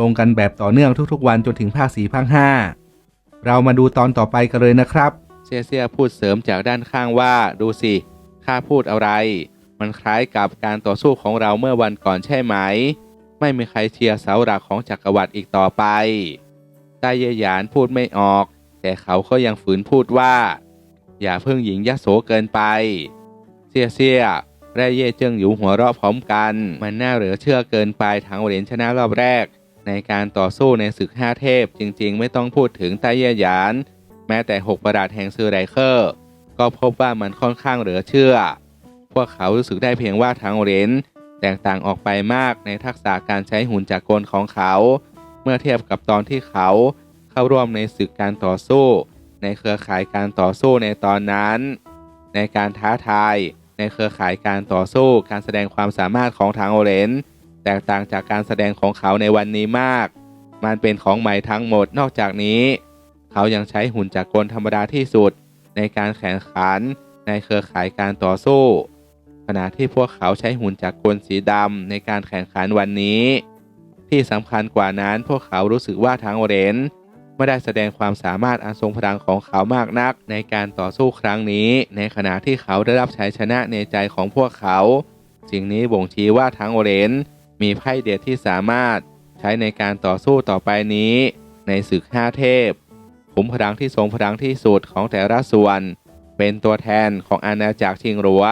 ลงกันแบบต่อเนื่องทุกๆวันจนถึงภาคสี่ภาคห้าเรามาดูตอนต่อไปกันเลยนะครับ เซียเซียพูดเสริมจากด้านข้างว่า ดูสิข้าพูดอะไร มันคล้ายกับการต่อสู้ของเราเมื่อวันก่อนใช่ไหม ไม่มีใครเชียร์เสาหลักของจักรวรรดิอีกต่อไปใต้เยหยานพูดไม่ออก แต่เขาก็ยังฝืนพูดว่า อย่าเพิ่งหญิงยโสเกินไป เซียเซียแร่เย่เจิงอยู่หัวเราะพร้อมกัน มันน่าเหลือเชื่อเกินไปทางเหรียญชนะรอบแรก ในการต่อสู้ในศึกห้าเทพจริงๆ ไม่ต้องพูดถึงใต้เยหยาน แม้แต่หกประดาษแห่งซือไรเคอร์ ก็พบว่ามันค่อนข้างเหลือเชื่อ พวกเขารู้สึกได้เพียงว่าทางเรียญแตกต่างออกไปมากในทักษะการใช้หุ่นจักกลของเขา เมื่อเทียบกับตอนที่เขาเข้าร่วมในศึกการต่อสู้ ในเครือข่ายการต่อสู้ในตอนนั้น ในการท้าทาย ในเครือข่ายการต่อสู้การแสดงความสามารถของทางโอเรน แตกต่างจากการแสดงของเขาในวันนี้มาก มันเป็นของใหม่ทั้งหมดนอกจากนี้ เขายังใช้หุ่นจักรกลธรรมดาที่สุด ในการแข่งขันในเครือข่ายการต่อสู้ ขณะที่พวกเขาใช้หุ่นจักรกลสีดำในการแข่งขันวันนี้ ที่สำคัญกว่านั้นพวกเขารู้สึกว่าทางโอเรนไม่ได้แสดงความสามารถอันทรงพลังของเขามากนัก ในการต่อสู้ครั้งนี้ ในขณะที่เขาได้รับชัยชนะในใจของพวกเขา สิ่งนี้บ่งชี้ว่าทางโอเรน มีไพ่เด็ดที่สามารถใช้ในการต่อสู้ต่อไปนี้ ในศึกห้าเทพขุมพลังที่ทรงพลังที่สุดของแต่ละส่วน เป็นตัวแทนของอาณาจักรชิงหลัว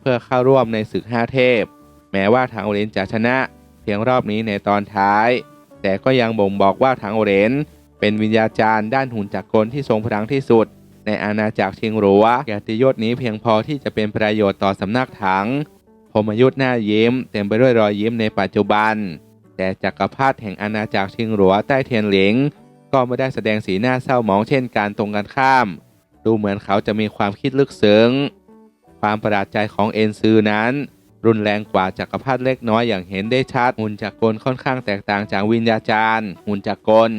เพื่อเข้าร่วมในศึกห้าเทพ แม้ว่าทางโอเรนจะชนะเพียงรอบนี้ในตอนท้าย แต่ก็ยังบ่งบอกว่าทางโอเรนเป็นวิญญาจารย์ด้านหุ่นจักรกลที่ทรงพลังที่สุด ในอาณาจักรชิงหลัวเกียรติยศนี้เพียงพอที่จะเป็นประโยชน์ต่อสำนักถัง พมยุทธ์หน้ายิ้ม เต็มไปด้วยรอยยิ้มในปัจจุบัน แต่จักรพรรดิแห่งอาณาจักรชิงหลัวใต้เทียนหลิง ก็ไม่ได้แสดงสีหน้าเศร้าหมองเช่นการตรงกันข้าม ดูเหมือนเขาจะมีความคิดลึกซึ้ง ความประหลาดใจของเอ็นซือนั้น รุนแรงกว่าจักรพรรดิเล็กน้อยอย่างเห็นได้ชัดหุ่นจักรกลค่อนข้างแตกต่างจากวิญญาจารย์หุ่นจักรกล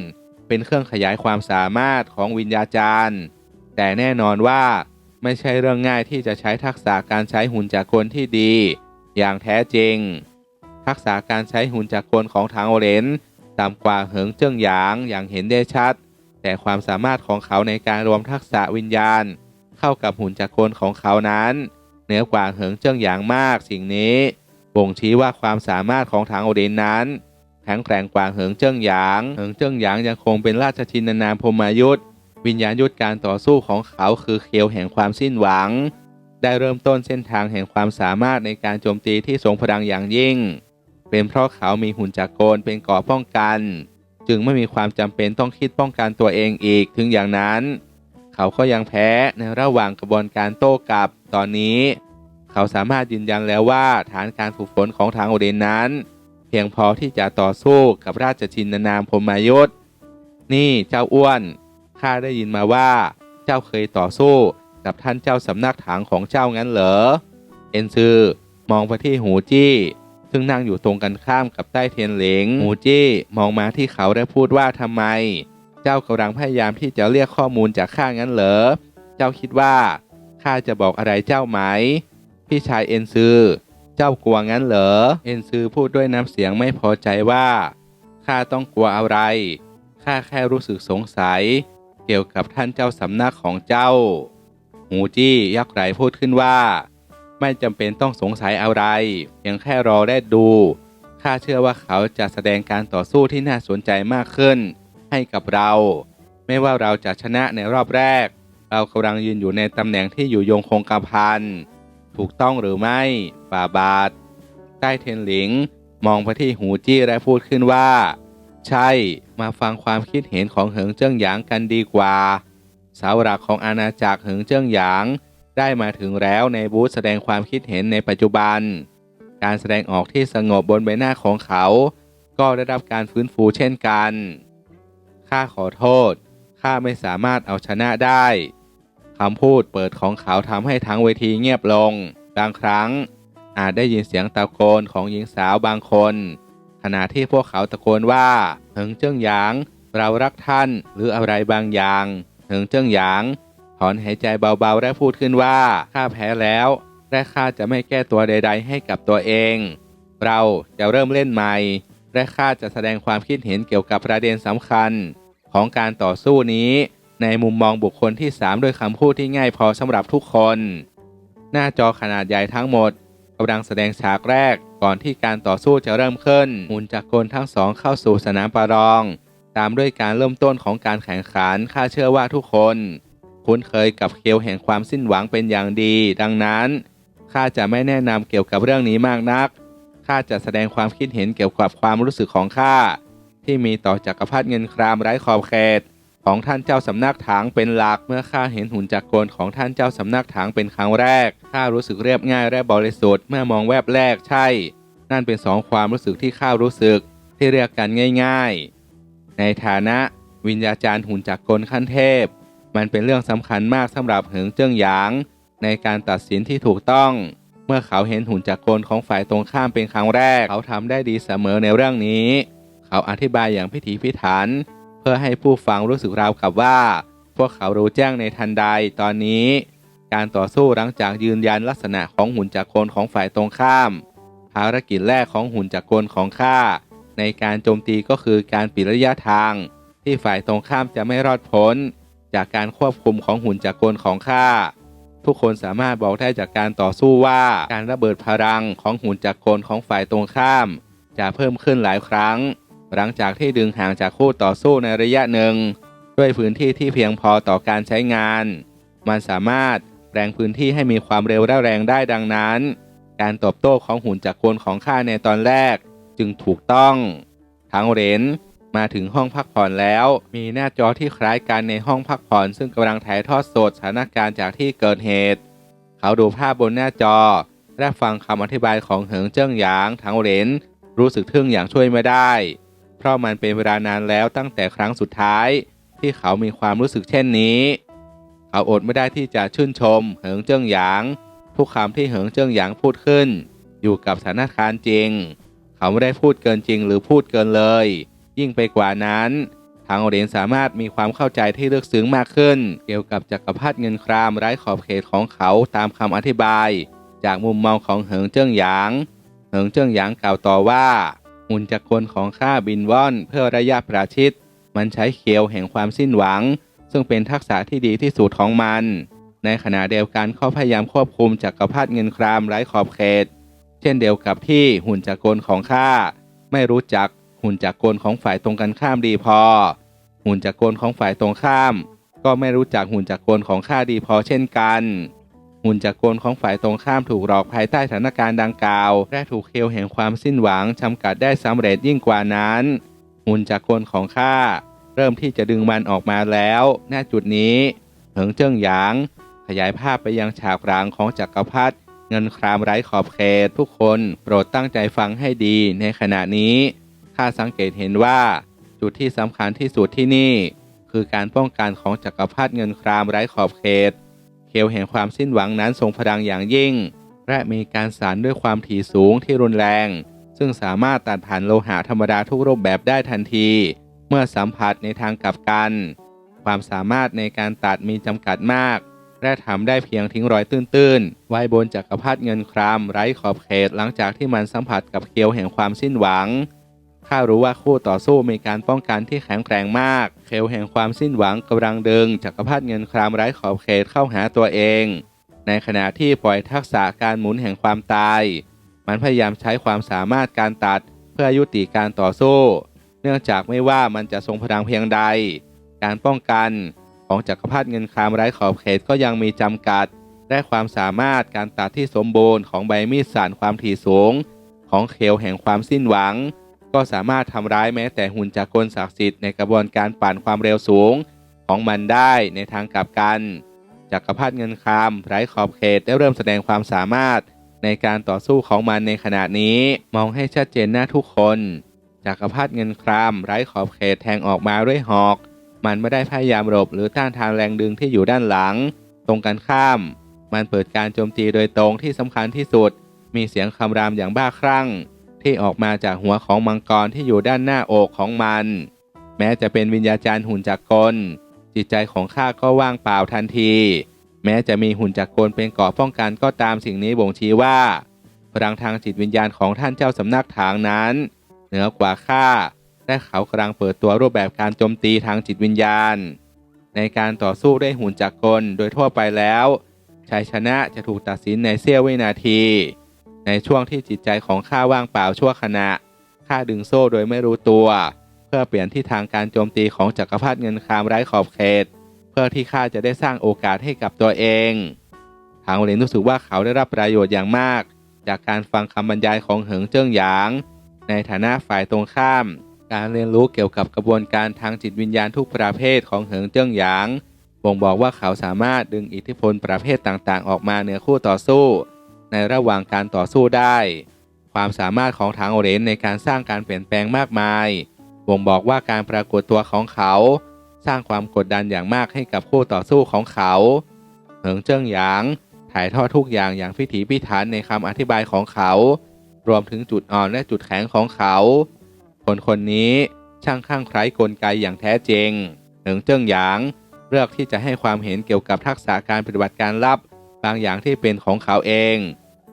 เป็นเครื่องขยายความสามารถของวิญญาจารย์ แต่แน่นอนว่า ไม่ใช่เรื่องง่ายที่จะใช้ทักษะการใช้หุ่นจักรกลที่ดี อย่างแท้จริง ทักษะการใช้หุ่นจักรกลของทางโอเรนต่ำกว่าเหิงเจิ้งหยางอย่างเห็นได้ชัด แต่ความสามารถของเขาในการรวมทักษะวิญญาณ เข้ากับหุ่นจักรกลของเขานั้นเหนือกว่าเหิงเจิ้งหยางมากสิ่งนี้บ่งชี้ว่าความสามารถของทางโอเรนนั้นแข็งแกร่งกว่าเหิงเจิ้งหยาง เหิงเจิ้งหยางยังคงเป็นราชชินนามพมายุทธ วิญญาณยุทธการต่อสู้ของเขาคือเคียวแห่งความสิ้นหวัง ได้เริ่มต้นเส้นทางแห่งความสามารถในการโจมตีที่ทรงพลังอย่างยิ่ง เป็นเพราะเขามีหุ่นจักรกลเป็นกราะป้องกัน จึงไม่มีความจำเป็นต้องคิดป้องกันตัวเองอีกถึงอย่างนั้น เขาก็ยังแพ้ในระหว่างกระบวนการโต้กลับตอนนี้ เขาสามารถยืนยันแล้วว่าฐานการฝึกฝนของทางโอเดนนั้น เพียงพอที่จะต่อสู้กับราชชินนามพมายุทธนี่เจ้าอ้วน ข้าได้ยินมาว่า เจ้าเคยต่อสู้กับท่านเจ้าสำนักถังของเจ้างั้นเหรอ เอ็นซือมองไปที่หูจี้ ซึ่งนั่งอยู่ตรงกันข้ามกับใต้เทียนเหลงหูจี้มองมาที่เขาและพูดว่าทำไม เจ้ากำลังพยายามที่จะเรียกข้อมูลจากข้างั้นเหรอ เจ้าคิดว่าข้าจะบอกอะไรเจ้าไหม พี่ชายเอ็นซือเจ้ากลัวงั้นเหรอ เอ็นซือพูดด้วยน้ำเสียงไม่พอใจว่าข้าต้องกลัวอะไรข้าแค่รู้สึกสงสัย เกี่ยวกับท่านเจ้าสำนักของเจ้า หูจี้ยักษ์ไหลพูดขึ้นว่า ไม่จำเป็นต้องสงสัยอะไรเพียงแค่รอและดูข้าเชื่อว่าเขาจะแสดงการต่อสู้ที่น่าสนใจมากขึ้น ให้กับเรา ไม่ว่าเราจะชนะในรอบแรก เรากำลังยืนอยู่ในตำแหน่งที่อยู่ยงคงกระพันถูกต้องหรือไม่บาบาท ใต้เทนหลิง มองไปที่หูจี้และพูดขึ้นว่า ใช่ มาฟังความคิดเห็นของเหิงเจิ้งหยางกันดีกว่าเสาหลักของอาณาจักรเหิงเจิ้งหยาง ได้มาถึงแล้วในบูธแสดงความคิดเห็นในปัจจุบัน การแสดงออกที่สงบบนใบหน้าของเขาก็ก็ได้รับการฟื้นฟูเช่นกันข้าขอโทษข้าไม่สามารถเอาชนะได้คำพูดเปิดของเขาทำให้ทั้งเวทีเงียบลง บางครั้ง อาจได้ยินเสียงตะโกนของหญิงสาวบางคน ขณะที่พวกเขาตะโกนว่าเหิงเจิ้งหยาง เรารักท่านหรืออะไรบางอย่างเหิงเจิ้งหยาง ถอนหายใจเบาๆ และพูดขึ้นว่าข้าแพ้แล้ว และข้าจะไม่แก้ตัวใด ๆ ให้กับตัวเอง เราจะเริ่มเล่นใหม่ และข้าจะแสดงความคิดเห็นเกี่ยวกับประเด็นสำคัญ ของการต่อสู้นี้ ในมุมมองบุคคลที่ 3 ด้วยคำพูดที่ง่ายพอสำหรับทุกคน หน้าจอขนาดใหญ่ทั้งหมด กำลังแสดงฉากแรกก่อนที่การต่อสู้จะเริ่มขึ้นหุ่นจักรกลทั้งสองเข้าสู่สนามประลอง ตามด้วยการเริ่มต้นของการแข่งขันข้าเชื่อว่าทุกคน คุ้นเคยกับเคียวแห่งความสิ้นหวังเป็นอย่างดี ดังนั้นข้าจะไม่แนะนำเกี่ยวกับเรื่องนี้มากนักข้าจะแสดงความคิดเห็นเกี่ยวกับความรู้สึกของข้าที่มีต่อจักรพรรดิเงินครามไร้ขอบเขต ของท่านเจ้าสำนักถางเป็นหลัก เมื่อข้าเห็นหุ่นจักรกลของท่านเจ้าสำนักถางเป็นครั้งแรกข้ารู้สึกเรียบง่ายและบริสุทธิ์เมื่อมองแวบแรกใช่ นั่นเป็นสองความรู้สึกที่ข้ารู้สึกที่เรียกกันง่าย ๆ ในฐานะวิญญาจารย์หุ่นจักรกลขั้นเทพ มันเป็นเรื่องสำคัญมากสำหรับเหิงเจิ้งหยาง ในการตัดสินที่ถูกต้อง เมื่อเขาเห็นหุ่นจักรกลของฝ่ายตรงข้ามเป็นครั้งแรก เขาทำได้ดีเสมอในเรื่องนี้ เขาอธิบายอย่างพิถีพิถัน เพื่อให้ผู้ฟังรู้สึกราวกับว่า พวกเขารู้แจ้งในทันใดตอนนี้ การต่อสู้หลังจากยืนยันลักษณะของหุ่นจักรกลของฝ่ายตรงข้าม ภารกิจแรกของหุ่นจักรกลของข้าในการโจมตีก็คือการปิดระยะทาง ที่ฝ่ายตรงข้ามจะไม่รอดพ้น จากการควบคุมของหุ่นจักรกลของข้าทุกคนสามารถบอกได้จากการต่อสู้ว่าการระเบิดพลังของหุ่นจักรกลของฝ่ายตรงข้าม จะเพิ่มขึ้นหลายครั้ง หลังจากที่ดึงห่างจากคู่ต่อสู้ในระยะหนึ่ง ด้วยพื้นที่ที่เพียงพอต่อการใช้งาน มันสามารถแปลงพื้นที่ให้มีความเร็วและแรงได้ดังนั้น การตอบโต้ของหุ่นจักรกลของข้าในตอนแรกจึงถูกต้อง ทั้งเรนมาถึงห้องพักผ่อนแล้ว มีหน้าจอที่คล้ายกันในห้องพักผ่อน ซึ่งกำลังถ่ายทอดสดสถานการณ์จากที่เกิดเหตุ เขาดูภาพบนหน้าจอ และฟังคำอธิบายของเหิงเจิ้งหยางทั้งเรนรู้สึกทึ่งอย่างช่วยไม่ได้ เพราะมันเป็นเวลานานแล้วตั้งแต่ครั้งสุดท้าย ที่เขามีความรู้สึกเช่นนี้ เขาอดไม่ได้ที่จะชื่นชม เหิงเจิ้งหยาง ทุกคำที่เหิงเจิ้งหยางพูดขึ้น อยู่กับสถานการณ์จริง เขาไม่ได้พูดเกินจริงหรือพูดเกินเลย ยิ่งไปกว่านั้นทางเหรียญสามารถมีความเข้าใจที่ลึกซึ้งมากขึ้น เกี่ยวกับจักรพรรดิเงินครามไร้ขอบเขตของเขาตามคำอธิบาย จากมุมมองของเหิงเจิ้งหยาง เหิงเจิ้งหยางกล่าวต่อว่า หุ่นจักรกลของข้าบินว่อน เพื่อระยะประชิด มันใช้เขียวแห่งความสิ้นหวัง ซึ่งเป็นทักษะที่ดีที่สุดของมัน ในขณะเดียวกันเขาพยายามควบคุมจักรพรรดิเงินครามไร้ขอบเขต เช่นเดียวกับที่หุ่นจักรกลของข้าไม่รู้จักหุ่นจักรกลของฝ่ายตรงกันข้ามดีพอ หุ่นจักรกลของฝ่ายตรงข้าม ก็ไม่รู้จักหุ่นจักรกลของข้าดีพอเช่นกัน หุ่นจักรกลของฝ่ายตรงข้ามถูกหลอกภายใต้สถานการณ์ดังกล่าว และถูกเคลแห่งความสิ้นหวังจำกัดได้สำเร็จยิ่งกว่านั้น หุ่นจักรกลของข้าเริ่มที่จะดึงมันออกมาแล้วณจุดนี้เหิงเจิ้งหยาง ขยายภาพไปยังฉากหลังของจักรพรรดิเงินครามไร้ขอบเขตทุกคนโปรดตั้งใจฟังให้ดีในขณะนี้ข้าสังเกตเห็นว่า จุดที่สำคัญที่สุดที่นี่ คือการป้องกันของจักรพรรดิเงินครามไร้ขอบเขต เคลแห่งความสิ้นหวังนั้นทรงพลังอย่างยิ่ง และมีการสานด้วยความถี่สูงที่รุนแรง ซึ่งสามารถตัดผ่านโลหะธรรมดาทุกรูปแบบได้ทันที เมื่อสัมผัสในทางกลับกัน ความสามารถในการตัดมีจำกัดมาก และทำได้เพียงทิ้งรอยตื้นๆ ไว้บนจักรพรรดิเงินครามไร้ขอบเขตหลังจากที่มันสัมผัสกับเคียวแห่งความสิ้นหวัง ข้ารู้ว่าคู่ต่อสู้มีการป้องกันที่แข็งแกร่งมาก เคียวแห่งความสิ้นหวังกำลังดึงจักรพรรดิเงินครามไร้ขอบเขตเข้าหาตัวเอง ในขณะที่ปล่อยทักษะการหมุนแห่งความตาย มันพยายามใช้ความสามารถการตัดเพื่อยุติการต่อสู้ เนื่องจากไม่ว่ามันจะทรงพลังเพียงใด การป้องกันของจักรพรรดิเงินครามไร้ขอบเขตก็ยังมีจำกัดและความสามารถการตัดที่สมบูรณ์ของใบมีดสานความถี่สูง ของเคลแห่งความสิ้นหวัง ก็สามารถทำร้ายแม้แต่หุ่นจักรกลศักดิ์สิทธิ์ในกระบวนการปั่นความเร็วสูงของมันได้ในทางกลับกันจักรพรรดิเงินครามไร้ขอบเขตได้เริ่มแสดงความสามารถในการต่อสู้ของมันในขณะนี้มองให้ชัดเจนหน้าทุกคนจักรพรรดิเงินครามไร้ขอบเขตแทงออกมาด้วยหอก มันไม่ได้พยายามหลบหรือต้านทานแรงดึงที่อยู่ด้านหลัง ตรงกันข้าม มันเปิดการโจมตีโดยตรงที่สำคัญที่สุด มีเสียงคำรามอย่างบ้าคลั่ง ที่ออกมาจากหัวของมังกรที่อยู่ด้านหน้าอกของมัน แม้จะเป็นวิญญาจารย์หุ่นจักรกล จิตใจของข้าก็ว่างเปล่าทันที แม้จะมีหุ่นจักรกลเป็นเกราะป้องกันก็ตามสิ่งนี้บ่งชี้ว่าพลังทางจิตวิญญาณของท่านเจ้าสำนักถางนั้น เหนือกว่าข้าและเขากำลังเปิดตัวรูปแบบการโจมตีทางจิตวิญญาณ ในการต่อสู้ด้วยหุ่นจักรกลโดยทั่วไปแล้วชัยชนะจะถูกตัดสินในเสี้ยววินาที ในช่วงที่จิตใจของข้าว่างเปล่าชั่วขณะข้าดึงโซ่โดยไม่รู้ตัว เพื่อเปลี่ยนที่ทางการโจมตีของจักรพรรดิเงินคามไร้ขอบเขต เพื่อที่ข้าจะได้สร้างโอกาสให้กับตัวเองทางเหรียญรู้สึกว่าเขาได้รับประโยชน์อย่างมาก จากการฟังคำบรรยายของเหิงเจิ้งหยาง ในฐานะฝ่ายตรงข้าม การเรียนรู้เกี่ยวกับกระบวนการทางจิตวิญญาณทุกประเภทของเหิงเจิ้งหยางบ่งบอกว่าเขาสามารถดึงอิทธิพลประเภทต่างๆ ออกมาเหนือคู่ต่อสู้ ในระหว่างการต่อสู้ได้ ความสามารถของทางอเรียญในการสร้างการเปลี่ยนแปลงมากมายบ่งบอกว่าการปรากฏตัวของเขา สร้างความกดดันอย่างมากให้กับคู่ต่อสู้ของเขาเหิงเจิ้งหยาง ถ่ายทอดทุกอย่างอย่างพิถีพิถันในคำอธิบายของเขา รวมถึงจุดอ่อนและจุดแข็งของเขา คนคนนี้ช่างข้างไคล้กลไกอย่างแท้จริงเหิงเจิ้งหยางเลือกที่จะให้ความเห็นเกี่ยวกับทักษะการปฏิบัติการลับบางอย่างที่เป็นของเขาเอง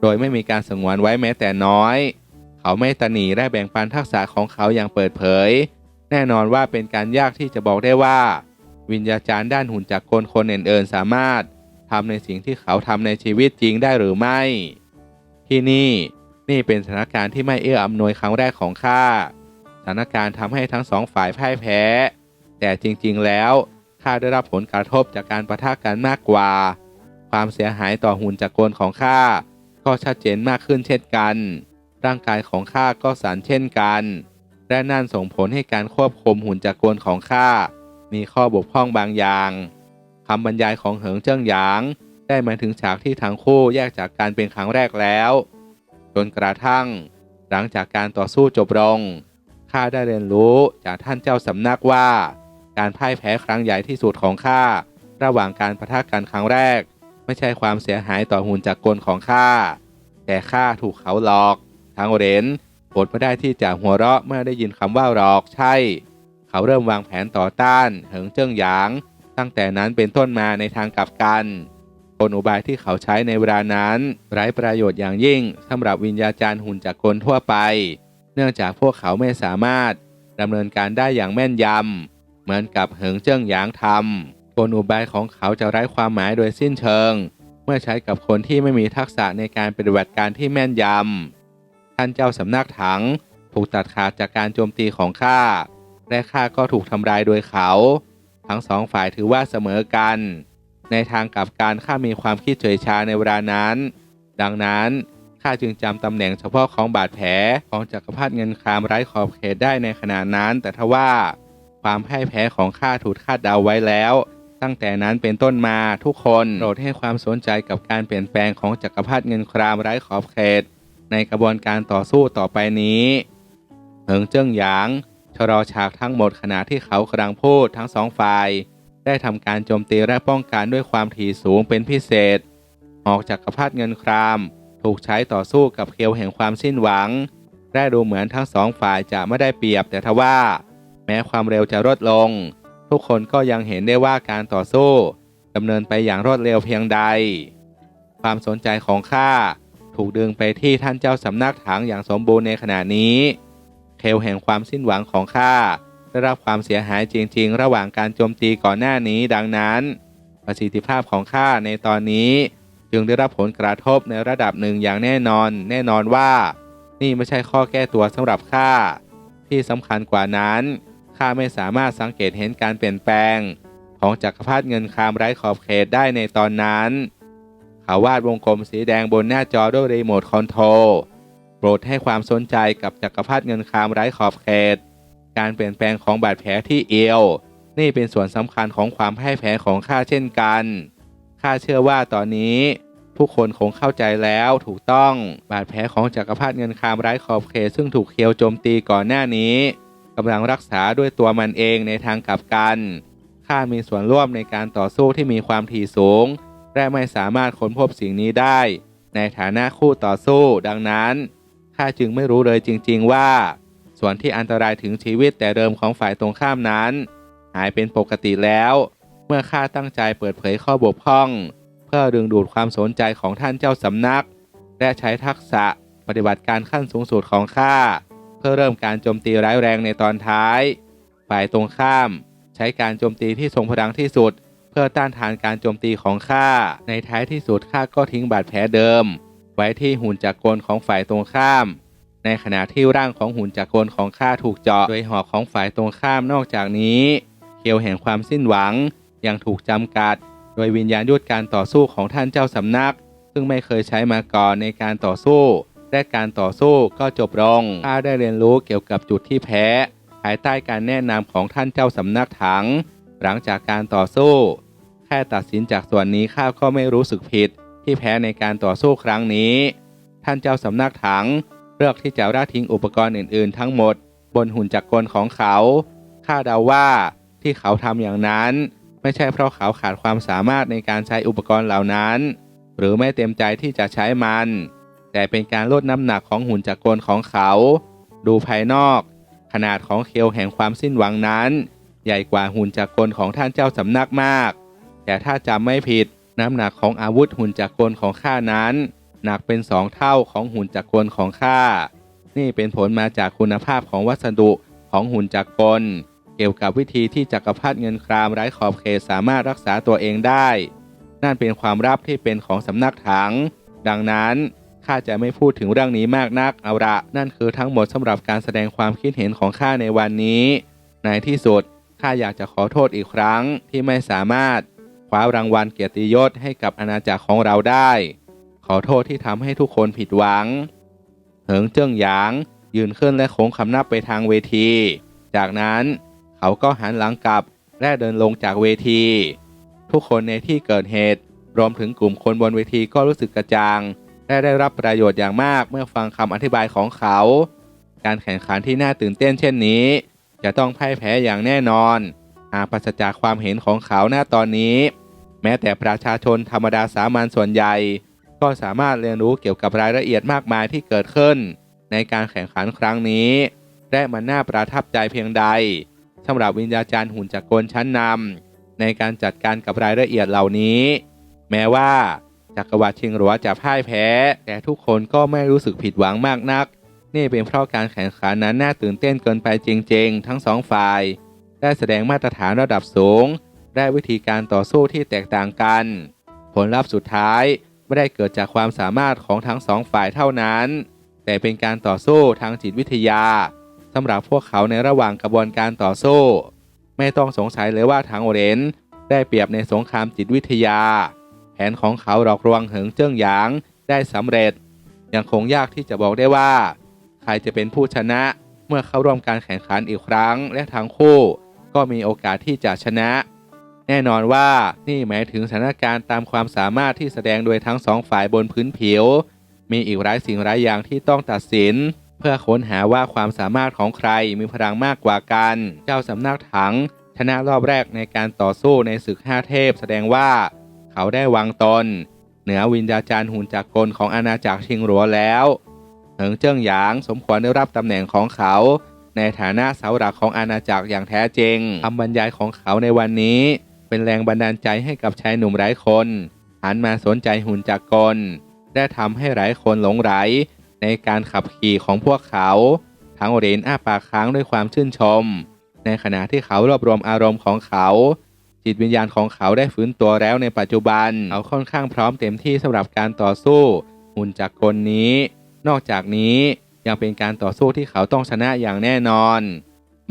โดยไม่มีการสงวนไว้แม้แต่น้อย เขาไม่ตนีและแบ่งปันทักษะของเขาอย่างเปิดเผย แน่นอนว่าเป็นการยากที่จะบอกได้ว่า วิญญาจารย์ด้านหุ่นจักรกลคนอื่นๆสามารถทำในสิ่งที่เขาทำในชีวิตจริงได้หรือไม่ ที่นี่นี่เป็นสถานการณ์ที่ไม่เอื้ออำนวยครั้งแรกของข้าสถานการณ์ทำให้ทั้งสองฝ่ายพ่ายแพ้ แต่จริงๆแล้วข้าได้รับผลกระทบจากการประทะกันมากกว่า ความเสียหายต่อหุ่นจักรกลของข้า ก็ชัดเจนมากขึ้นเช่นกัน ร่างกายของข้าก็สั่นเช่นกัน และนั่นส่งผลให้การควบคุมหุ่นจักรกลของข้ามีข้อบกพร่องบางอย่างคำบรรยายของเหิงเจิ้งหยาง ได้มาถึงฉากที่ทั้งคู่แยกจากการเป็นครั้งแรกแล้ว จนกระทั่ง หลังจากการต่อสู้จบลงข้าได้เรียนรู้จากท่านเจ้าสำนักว่า การพ่ายแพ้ครั้งใหญ่ที่สุดของข้าระหว่างการประทะกันครั้งแรก ไม่ใช่ความเสียหายต่อหุ่นจักรกลของข้า แต่ข้าถูกเขาหลอก ทางเรนอดไม่ได้ที่จะหัวเราะเมื่อได้ยินคำว่าหลอกใช่ เขาเริ่มวางแผนต่อต้าน เหิงเจิ้งหยาง ตั้งแต่นั้นเป็นต้นมาในทางกลับกันกลอุบายที่เขาใช้ในเวลานั้น ไร้ประโยชน์อย่างยิ่งสำหรับวิญญาจารย์หุ่นจักรกลทั่วไป เนื่องจากพวกเขาไม่สามารถดำเนินการได้อย่างแม่นยำเหมือนกับเหิงเจิ้งหยางทำ กลอุบายของเขาจะไร้ความหมายโดยสิ้นเชิง เมื่อใช้กับคนที่ไม่มีทักษะในการปฏิบัติการที่แม่นยำ ท่านเจ้าสำนักถังถูกตัดขาดจากการโจมตีของข้า และข้าก็ถูกทำลายโดยเขา ทั้งสองฝ่ายถือว่าเสมอกัน ในทางกลับการข้ามีความคิดเฉยชาในเวลานั้น ดังนั้นข้าจึงจำตำแหน่งเฉพาะของบาดแผลของจักรพรรดิเงินคามไร้ขอบเขตได้ในขณะนั้น แต่ทว่าความพ่ายแพ้ของข้าถูกคาดเดาไว้แล้ว ตั้งแต่นั้นเป็นต้นมาทุกคนโปรดให้ความสนใจกับการเปลี่ยนแปลงของจักรพรรดิเงินครามไร้ขอบเขต ในกระบวนการต่อสู้ต่อไปนี้เหิงเจิ้งหยางชะลอฉากทั้งหมดขณะที่เขากำลังพูดทั้งสองฝ่าย ได้ทำการโจมตีและป้องกันด้วยความถี่สูงเป็นพิเศษออกจากกรพรรดิเงินคราม ถูกใช้ต่อสู้กับเคียวแห่งความสิ้นหวังและดูเหมือนทั้งสองฝ่ายจะไม่ได้เปรียบแต่ทว่า แม้ความเร็วจะลดลง ทุกคนก็ยังเห็นได้ว่าการต่อสู้ดำเนินไปอย่างรวดเร็วเพียงใด ความสนใจของข้าถูกดึงไปที่ท่านเจ้าสำนักถังอย่างสมบูรณ์ในขณะนี้เคลแห่งความสิ้นหวังของข้าได้รับความเสียหายจริง ๆ ระหว่างการโจมตีก่อนหน้านี้ดังนั้น ประสิทธิภาพของข้าในตอนนี้ จึงได้รับผลกระทบในระดับหนึ่งอย่างแน่นอน แน่นอนว่า นี่ไม่ใช่ข้อแก้ตัวสำหรับข้าที่สำคัญกว่านั้น ข้าไม่สามารถสังเกตเห็นการเปลี่ยนแปลง ของจักรพรรดิเงินคามไร้ขอบเขตได้ในตอนนั้น เขาวาดวงกลมสีแดงบนหน้าจอด้วยรีโมทคอนโทรลโปรดให้ความสนใจกับจักรพรรดิเงินคามไร้ขอบเขต การเปลี่ยนแปลงของบาดแผลที่เอว นี่เป็นส่วนสำคัญของความพ่ายแพ้ของข้าเช่นกันข้าเชื่อว่าตอนนี้ ผู้คนคงเข้าใจแล้วถูกต้องบาดแผลของจักรพรรดิเงินคามไร้ขอบเขตซึ่งถูกเคียวโจมตีก่อนหน้านี้ กำลังรักษาด้วยตัวมันเองในทางกลับกัน ข้ามีส่วนร่วมในการต่อสู้ที่มีความถี่สูง และไม่สามารถค้นพบสิ่งนี้ได้ ในฐานะคู่ต่อสู้ ดังนั้นข้าจึงไม่รู้เลยจริง ๆ ว่า ส่วนที่อันตรายถึงชีวิตแต่เดิมของฝ่ายตรงข้ามนั้น หายเป็นปกติแล้ว เมื่อข้าตั้งใจเปิดเผยข้อบกพร่อง เพื่อดึงดูดความสนใจของท่านเจ้าสำนัก และใช้ทักษะปฏิบัติการขั้นสูงสุดของข้า เพื่อเริ่มการโจมตีร้ายแรงในตอนท้าย ฝ่ายตรงข้าม ใช้การโจมตีที่ทรงพลังที่สุด เพื่อต้านทานการโจมตีของข้า ในท้ายที่สุดข้าก็ทิ้งบาดแผลเดิม ไว้ที่หุ่นจักรกลของฝ่ายตรงข้าม ในขณะที่ร่างของหุ่นจักรกลของข้าถูกเจาะโดยหอกของฝ่ายตรงข้ามนอกจากนี้เคียวแห่งความสิ้นหวังยังถูกจำกัด โดยวิญญาณยุทธการต่อสู้ของท่านเจ้าสำนัก ซึ่งไม่เคยใช้มาก่อนในการต่อสู้ และการต่อสู้ก็จบลงข้าได้เรียนรู้เกี่ยวกับจุดที่แพ้ ภายใต้การแนะนำของท่านเจ้าสำนักถัง หลังจากการต่อสู้ แค่ตัดสินจากส่วนนี้ข้าก็ไม่รู้สึกผิด ที่แพ้ในการต่อสู้ครั้งนี้ ท่านเจ้าสำนักถัง เลือกที่จะละทิ้งอุปกรณ์อื่น ๆ ทั้งหมด บนหุ่นจักรกลของเขาข้าเดาว่าที่เขาทำอย่างนั้น ไม่ใช่เพราะเขาขาดความสามารถในการใช้อุปกรณ์เหล่านั้น หรือไม่เต็มใจที่จะใช้มัน แต่เป็นการลดน้ำหนักของหุ่นจักรกลของเขา ดูภายนอก ขนาดของเคียวแห่งความสิ้นหวังนั้น ใหญ่กว่าหุ่นจักรกลของท่านเจ้าสำนักมาก แต่ถ้าจำไม่ผิดน้ำหนักของอาวุธหุ่นจักรกลของข้านั้น หนักเป็นสองเท่าของหุ่นจักรกลของข้า นี่เป็นผลมาจากคุณภาพของวัสดุของหุ่นจักรกล เกี่ยวกับวิธีที่จักรพรรดิเงินครามไร้ขอบเขตสามารถรักษาตัวเองได้ นั่นเป็นความลับที่เป็นของสำนักถัง ดังนั้น ข้าจะไม่พูดถึงเรื่องนี้มากนักเอาละนั่นคือทั้งหมดสำหรับการแสดงความคิดเห็นของข้าในวันนี้ ในที่สุดข้าอยากจะขอโทษอีกครั้งที่ไม่สามารถคว้ารางวัลเกียรติยศให้กับอาณาจักรของเราได้ ขอโทษที่ทำให้ทุกคนผิดหวัง เหิงเจิ้งหยาง ยืนขึ้นและโค้งคำนับไปทางเวที จากนั้นเขาก็หันหลังกลับและเดินลงจากเวที ทุกคนในที่เกิดเหตุ รวมถึงกลุ่มคนบนเวทีก็รู้สึกกระจ่าง และได้รับประโยชน์อย่างมากเมื่อฟังคำอธิบายของเขา การแข่งขันที่น่าตื่นเต้นเช่นนี้ จะต้องพ่ายแพ้อย่างแน่นอนหากปราศจากความเห็นของเขาหน้าตอนนี้ แม้แต่ประชาชนธรรมดาสามัญส่วนใหญ่ ก็สามารถเรียนรู้เกี่ยวกับรายละเอียดมากมายที่เกิดขึ้น ในการแข่งขันครั้งนี้ และมันน่าประทับใจเพียงใดสำหรับวิญญาจารย์หุ่นจักรกลชั้นนำในการจัดการกับรายละเอียดเหล่านี้ แม้ว่า จักรวรรดิชิงหลัวจะพ่ายแพ้ แต่ทุกคนก็ไม่รู้สึกผิดหวังมากนัก นี่เป็นเพราะการแข่งขันนั้นน่าตื่นเต้นเกินไปจริง ๆ ทั้งสองฝ่าย ได้แสดงมาตรฐานระดับสูง ได้วิธีการต่อสู้ที่แตกต่างกัน ผลลัพธ์สุดท้ายไม่ได้เกิดจากความสามารถของทั้งสองฝ่ายเท่านั้น แต่เป็นการต่อสู้ทางจิตวิทยาสำหรับพวกเขาในระหว่างกระบวนการต่อสู้ ไม่ต้องสงสัยเลยว่าทางโอเรนได้เปรียบในสงครามจิตวิทยา นของเขาหลอกลวงเหิงเจิ้งหยางได้สำเร็จ ยังคงยากที่จะบอกได้ว่า ใครจะเป็นผู้ชนะเมื่อเข้าร่วมการแข่งขันอีกครั้ง และทั้งคู่ก็มีโอกาสที่จะชนะ แน่นอนว่านี่หมายถึงสถานการณ์ตามความสามารถที่แสดงโดยทั้งสองฝ่ายบนพื้นผิว มีอีกหลายสิ่งหลายอย่างที่ต้องตัดสิน เพื่อค้นหาว่าความสามารถของใครมีพลังมากกว่ากัน เจ้าสำนักถังชนะรอบแรกในการต่อสู้ในศึกห้าเทพ แสดงว่า เขาได้วางตน เหนือวิญญาจารย์หุ่นจักรกลของอาณาจักรชิงหลัวแล้วเหิงเจิ้งหยางสมควรได้รับตำแหน่งของเขา ในฐานะเสาหลักของอาณาจักรอย่างแท้จริงคำบรรยายของเขาในวันนี้ เป็นแรงบันดาลใจให้กับชายหนุ่มหลายคนหันมาสนใจหุ่นจักรกลได้ทำให้หลายคนหลงไหลในการขับขี่ของพวกเขา ทั้งเรียญอ้าปากค้างด้วยความชื่นชม ในขณะที่เขารวบรวมอารมณ์ของเขา จิตวิญญาณของเขาได้ฟื้นตัวแล้วในปัจจุบัน เขาค่อนข้างพร้อมเต็มที่สำหรับการต่อสู้หุ่นจักรกลนี้ นอกจากนี้ยังเป็นการต่อสู้ที่เขาต้องชนะอย่างแน่นอน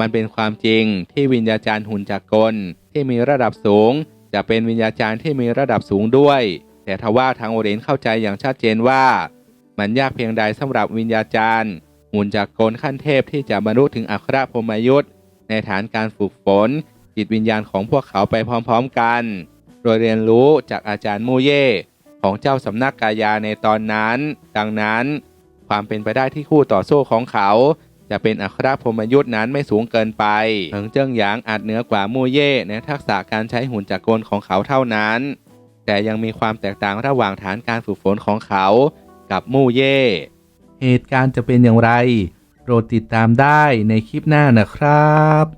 มันเป็นความจริงที่วิญญาจารย์หุ่นจักรกลที่มีระดับสูง จะเป็นวิญญาจารย์ที่มีระดับสูงด้วย แต่ทว่าทางโอเรนเข้าใจอย่างชัดเจนว่า มันยากเพียงใดสำหรับวิญญาจารย์หุ่นจักรกลขั้นเทพที่จะบรรลุถึงอัครพรหมยุทธในฐานการฝึกฝน จิตวิญญาณของพวกเขาไปพร้อมๆกัน โดยเรียนรู้จากอาจารย์มูเย่ของเจ้าสำนักกายาในตอนนั้น ดังนั้น ความเป็นไปได้ที่คู่ต่อสู้ของเขา จะเป็นอัครพรมยุทธ์นั้นไม่สูงเกินไปเหิงเจิ้งหยางอาจเหนือกว่ามูเย่ในทักษะการใช้หุ่นจักรกลของเขาเท่านั้น แต่ยังมีความแตกต่างระหว่างฐานการฝึกฝนของเขา กับมูเย่เหตุการณ์จะเป็นอย่างไรโปรดติดตามได้ในคลิปหน้านะครับ